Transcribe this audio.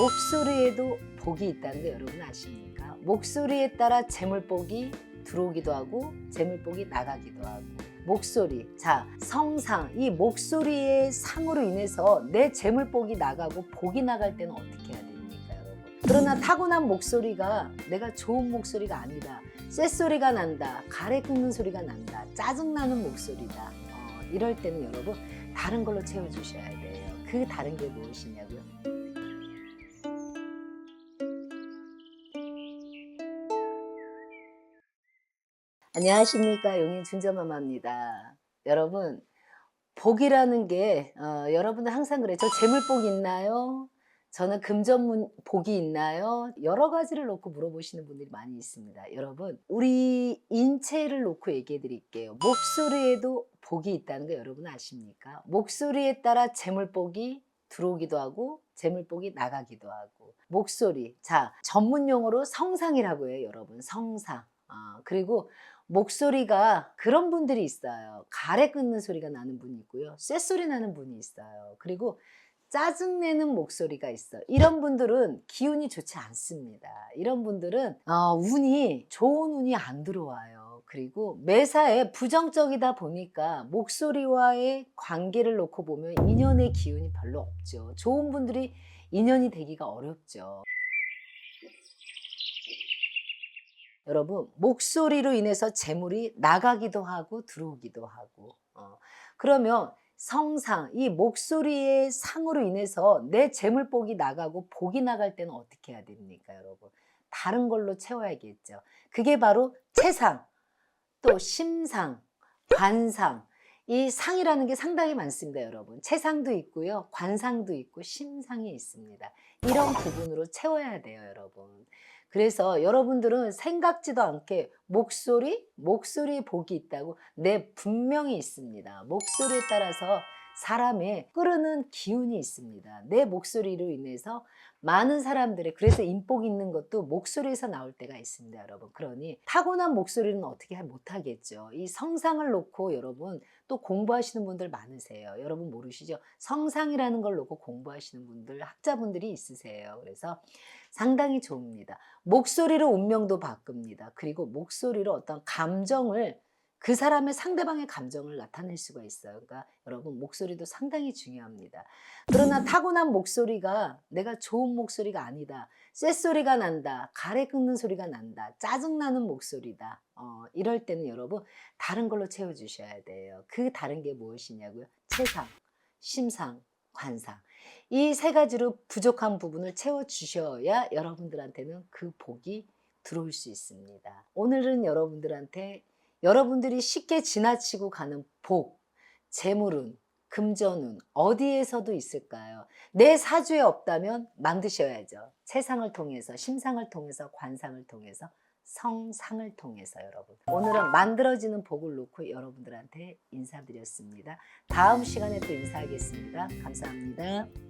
목소리에도 복이 있다는 거 여러분 아십니까? 목소리에 따라 재물복이 들어오기도 하고 재물복이 나가기도 하고. 목소리. 자 성상. 이 목소리의 상으로 인해서 내 재물복이 나가고 복이 나갈 때는 어떻게 해야 됩니까 여러분? 그러나 타고난 목소리가 내가 좋은 목소리가 아니다. 쇳소리가 난다. 가래 끓는 소리가 난다. 짜증나는 목소리다. 어, 이럴 때는 여러분 다른 걸로 채워주셔야 돼요. 그 다른 게 무엇이냐고요 안녕하십니까 용인 준저마마입니다. 여러분 복이라는 게 어, 여러분들 항상 그래 저 재물복 있나요? 저는 금전문 복이 있나요? 여러 가지를 놓고 물어보시는 분들이 많이 있습니다. 여러분 우리 인체를 놓고 얘기해 드릴게요. 목소리에도 복이 있다는 거 여러분 아십니까? 목소리에 따라 재물복이 들어오기도 하고 재물복이 나가기도 하고 목소리 자 전문 용어로 성상이라고 해요 여러분 성상 아, 그리고 목소리가 그런 분들이 있어요. 가래 끊는 소리가 나는 분이 있고요. 쇳소리 나는 분이 있어요. 그리고 짜증내는 목소리가 있어요. 이런 분들은 기운이 좋지 않습니다. 이런 분들은 어, 운이 좋은 운이 안 들어와요. 그리고 매사에 부정적이다 보니까 목소리와의 관계를 놓고 보면 인연의 기운이 별로 없죠. 좋은 분들이 인연이 되기가 어렵죠. 여러분 목소리로 인해서 재물이 나가기도 하고 들어오기도 하고 어, 그러면 성상 이 목소리의 상으로 인해서 내 재물복이 나가고 복이 나갈 때는 어떻게 해야 됩니까 여러분? 다른 걸로 채워야겠죠. 그게 바로 체상 또 심상 관상 이 상이라는 게 상당히 많습니다 여러분. 체상도 있고요 관상도 있고 심상이 있습니다. 이런 부분으로 채워야 돼요 여러분. 그래서 여러분들은 생각지도 않게 목소리, 목소리에 복이 있다고 네, 분명히 있습니다. 목소리에 따라서 사람의 끓는 기운이 있습니다. 내 목소리로 인해서 많은 사람들의 그래서 인복 있는 것도 목소리에서 나올 때가 있습니다, 여러분. 그러니 타고난 목소리는 어떻게 못하겠죠. 이 성상을 놓고 여러분 또 공부하시는 분들 많으세요. 여러분 모르시죠? 성상이라는 걸 놓고 공부하시는 분들, 학자분들이 있으세요. 그래서 상당히 좋습니다. 목소리로 운명도 바꿉니다. 그리고 목소리로 어떤 감정을 그 사람의 상대방의 감정을 나타낼 수가 있어요. 그러니까 여러분 목소리도 상당히 중요합니다. 그러나 타고난 목소리가 내가 좋은 목소리가 아니다. 쇳소리가 난다. 가래 끓는 소리가 난다. 짜증나는 목소리다. 어, 이럴 때는 여러분 다른 걸로 채워주셔야 돼요. 그 다른 게 무엇이냐고요? 체상, 심상, 관상. 이 세 가지로 부족한 부분을 채워주셔야 여러분들한테는 그 복이 들어올 수 있습니다. 오늘은 여러분들한테 여러분들이 쉽게 지나치고 가는 복, 재물운, 금전운 어디에서도 있을까요? 내 사주에 없다면 만드셔야죠. 세상을 통해서, 심상을 통해서, 관상을 통해서, 성상을 통해서 여러분. 오늘은 만들어지는 복을 놓고 여러분들한테 인사드렸습니다. 다음 시간에 또 인사하겠습니다. 감사합니다.